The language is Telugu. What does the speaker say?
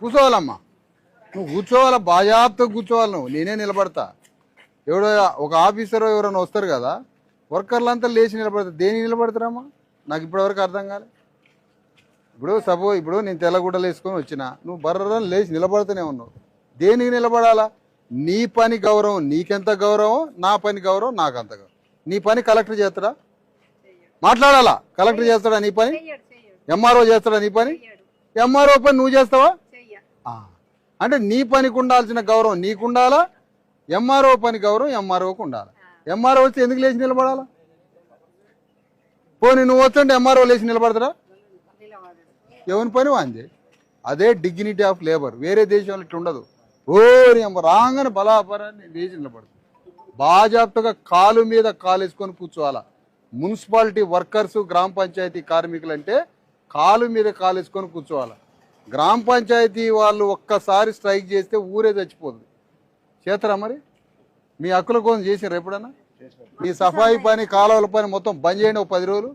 కూర్చోవాలమ్మా. నువ్వు కూర్చోవాలా? బాజాప్తో కూర్చోవాలి నువ్వు. నేనే నిలబడతా. ఎవడో ఒక ఆఫీసర్ ఎవరైనా వస్తారు కదా వర్కర్లంతా లేచి నిలబడతారు. దేనికి నిలబడతారమ్మా? నాకు ఇప్పటివరకు అర్థం కాలే. ఇప్పుడు సపోజ్ ఇప్పుడు నేను తెల్లగుడ్డలు వేసుకొని వచ్చిన నువ్వు బర్రని లేచి నిలబడుతూనే ఉన్నావు. దేనికి నిలబడాలా? నీ పని గౌరవం నీకెంత గౌరవం నా పని గౌరవం నాకంత గౌరవం. నీ పని కలెక్టర్ చేస్తాడా? మాట్లాడాలా? కలెక్టర్ చేస్తాడా నీ పని? ఎంఆర్ఓ చేస్తాడా నీ పని? ఎంఆర్ఓ పని నువ్వు చేస్తావా. అంటే నీ పనికి ఉండాల్సిన గౌరవం నీకుండాలా? ఎంఆర్ఓ పని గౌరవం ఎంఆర్ఓకి ఉండాలి? ఎంఆర్ఓ వచ్చి ఎందుకు లేచి నిలబడాలా? పోనీ నువ్వు వస్తుంటే ఎంఆర్ఓ లేచి నిలబడతారా ఎవరి పని వాంది? అదే డిగ్నిటీ ఆఫ్ లేబర్ వేరే దేశంలో ఇట్లా ఉండదు. ఓరి రాగానే బలాపరాన్ని లేచి నిలబడుతుంది. బాజాప్తగా కాలు మీద కాలు వేసుకొని కూర్చోవాలా? మున్సిపాలిటీ వర్కర్స్ గ్రామ పంచాయతీ కార్మికులు అంటే కాలు మీద కాలు వేసుకొని కూర్చోవాలా? గ్రామ పంచాయతీ వాళ్ళు ఒక్కసారి స్ట్రైక్ చేస్తే ఊరే చచ్చిపోతుంది చేస్తారా మరి? మీ హక్కుల కోసం చేసారు ఎప్పుడన్నా? మీ సఫాయి పని కాలువల పని మొత్తం బంద్ చేయండి ఒక పది రోజులు